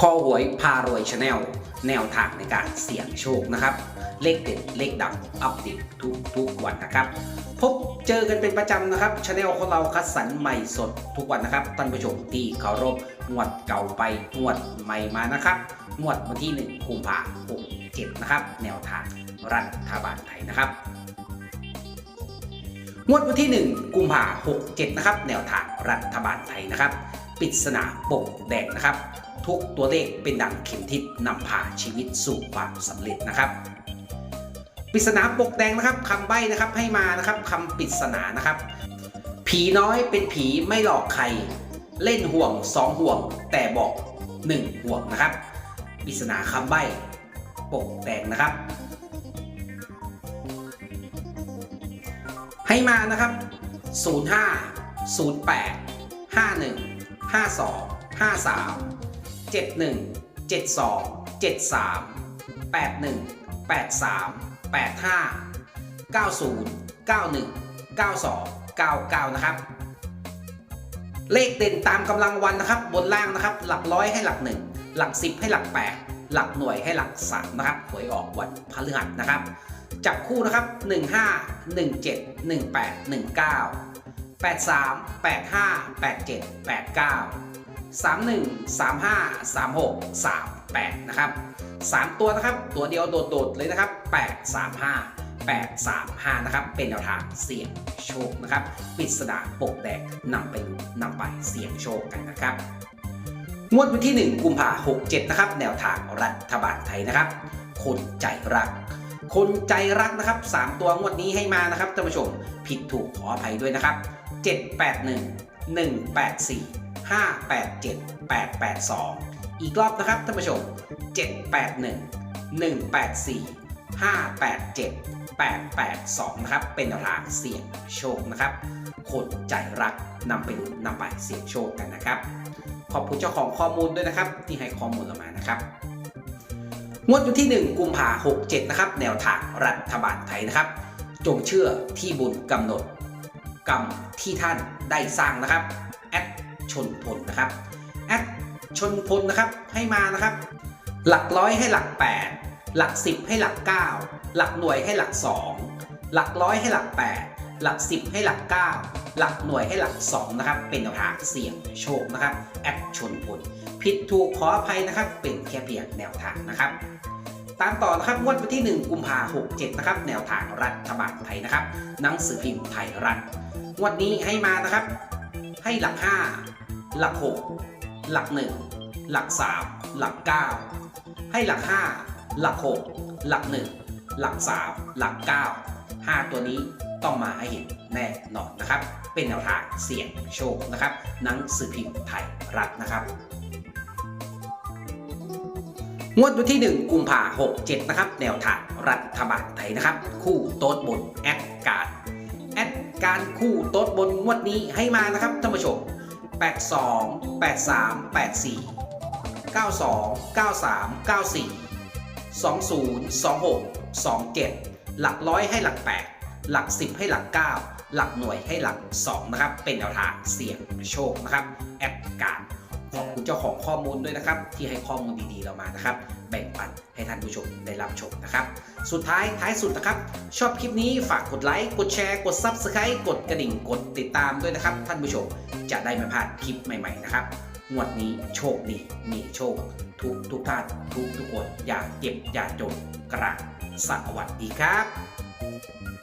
คอหวยพารวยชาแนลแนวทางในการเสี่ยงโชคนะครับ เลขเด็ดเลขดังอัปเดตทุกทุกวันนะครับ พบเจอกันเป็นประจำนะครับชาแนลของเราคัดสรรใหม่สดทุกวันนะครับท่านผู้ชมที่เคารพงวดเก่าไปงวดใหม่มานะครับงวดวันที่ 1กุมภาพันธ์67นะครับ แนวทางรัฐบาลไทยนะครับงวดวันที่ 1 กุมภาพันธ์67 นะครับ แนวทางรัฐบาลไทยนะครับปริศนาปกแดงนะครับ ทุกตัวเลขเป็นดังเข็มทิศนำพาชีวิตสู่ความสำเร็จนะครับปริศนาปกแดงนะครับคำใบ้นะครับให้มานะครับคำปริศนานะครับ ผีน้อยเป็นผีไม่หลอกใคร เล่นห่วงสองห่วง แต่บอกหนึ่งห่วงนะครับปริศนาคำใบ้ปกแดงนะครับ ให้มานะครับ 05 08 51 52 53 71 72 73 81 83 85 90 91 92 99 นะครับ เลขเด่นตามกำลังวันนะครับ บนล่างนะครับ หลักร้อยให้หลัก 1 หลัก 10 ให้หลัก 8 หลักหน่วยให้หลัก 3 นะครับ หวยออกวันพฤหัสนะครับ จับคู่นะครับ 15 17 18 19 83 85 87 89 31 35 36 38 นะครับ 3 ตัวนะครับ ตัวเดียวโดดๆเลยนะครับ 835 835 นะครับ เป็นแนวทางเสี่ยงโชคนะครับปริศนาปกแดงนำไปนำไปเสี่ยงโชคกันนะครับ งวดวันที่ 1 กุมภาพันธ์67นะครับ แนวทางรัฐบาลไทยนะครับ คนใจรัก คนใจรักนะครับ 3 ตัวงวดนี้ให้มานะครับท่านผู้ชม ผิดถูกขออภัยด้วยนะครับ 781 184 587 882 อีกรอบนะครับท่านผู้ชม 781 184 587 882 นะครับ เป็นแนวทางเสี่ยงโชคนะครับคนใจรักนำไปลุ้นนำไปเสี่ยงโชคกันนะครับ ขอบคุณเจ้าของข้อมูลด้วยนะครับ ที่ให้ข้อมูลเรามานะครับงวดวันที่ 1 กุมภาพันธ์67นะครับ แนวทางรัฐบาลไทยนะครับ จงเชื่อที่บุญกำหนด กรรมที่ท่านได้สร้างนะครับ นะครับแอดชนพลนะครับให้มานะครับ หลักร้อยให้หลัก 8 หลัก 10 ให้หลัก 9 หลักหน่วยให้หลัก 2 หลักร้อยให้หลัก 8 หลัก 10 ให้หลัก 9 หลักหน่วยให้หลัก 2 นะครับ เป็นแนวทางเสี่ยงโชคนะครับแอดชนพลผิดถูกขออภัยนะครับ เป็นแค่เพียงแนวทางนะครับตามต่อนะครับงวดวันที่ 1 กุมภาพันธ์67นะครับ แนวทางรัฐบาลไทยนะครับ หนังสือพิมพ์ไทยรัฐงวดนี้ให้มานะครับ ให้หลัก 5 หลัก 6 หลัก 1 หลัก 3 หลัก 9 ให้หลัก 5 หลัก 6 หลัก 1 หลัก 3 หลัก 9 5 ตัวนี้ต้องมาให้เห็นแน่นอนนะครับ เป็นแนวทางเสี่ยงโชคนะครับ หนังสือพิมพ์ไทยรัฐนะครับงวดวันที่ 1 กุมภาพันธ์67นะครับ แนวทางรัฐบาลไทยนะครับ คู่โต๊ดบนแอดการแอดการคู่โต๊ดบนงวดนี้ให้มานะครับท่านผู้ชม 82 83 84 92 93 94 20 26 27 หลักร้อยให้หลัก 8 หลัก 10 ให้หลัก 9 หลักหน่วยให้หลัก 2 นะครับ เป็นแนวทางเสี่ยงโชคนะครับ แอดการ ขอบคุณเจ้าของข้อมูลด้วยนะครับ ที่ให้ข้อมูลดีๆเรามานะครับ แบ่งปันให้ท่านผู้ชมได้รับชมนะครับ สุดท้ายท้ายสุดนะครับ ชอบคลิปนี้ฝากกดไลค์กดแชร์กด Subscribe กดกระดิ่งกดติดตามด้วยนะครับ ท่านผู้ชมจะได้ไม่พลาดคลิปใหม่ๆนะครับงวดนี้โชคดีมีโชค ทุกทุกท่านทุกทุกคนอย่าเจ็บอย่าจนกราสวัสดีครับ